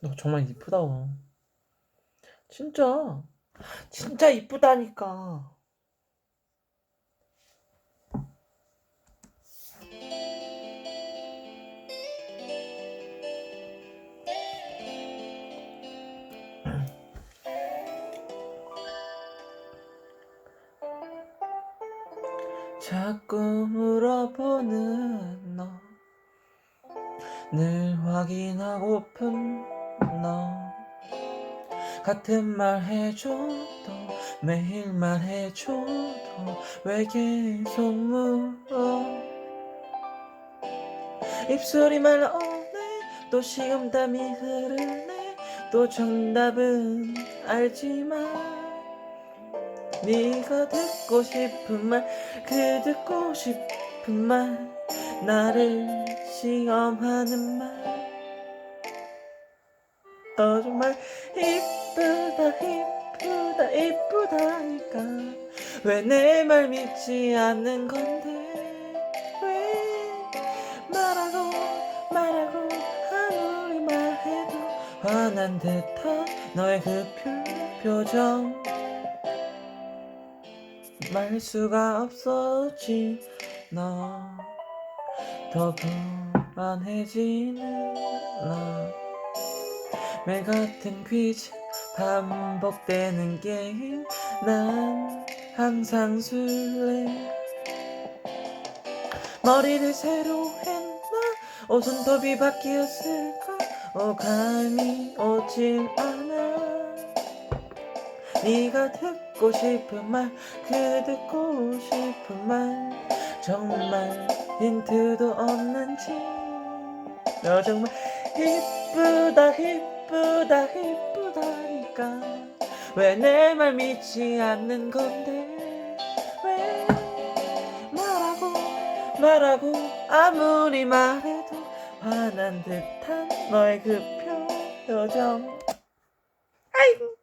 너 정말 이쁘다. 진짜. 진짜 이쁘다니까. 자꾸 물어보는 너. 늘 확인하고픈 너. 같은 말 해줘도 매일 말해줘도 왜 계속 물어? 입술이 말라오네. 또 식은땀이 흐르네. 또 정답은 알지만 네가 듣고 싶은 말 그 듣고 싶은 말 나를 시험하는 말 너 정말 이쁘다 이쁘다 이쁘다니까. 왜 내 말 믿지 않는 건데? 왜 말하고 말하고 아무리 말해도 화난 듯한 너의 그 표- 표정. 말 수가 없어진 너더 불안해지는 너 매일 같은 퀴즈 반복되는 게임. 난 항상 술래. 머리를 새로 했나 옷손톱이 바뀌었을까? 어 감이 오질 않아. 네가 듣고 싶은 말 그 듣고 싶은 말 정말 힌트도 없는지. 너 정말 이쁘다 이쁘다 이쁘다니까. 왜 내 말 믿지 않는 건데? 왜 말하고 말하고 아무리 말해도 화난 듯한 너의 그 표정. 아이고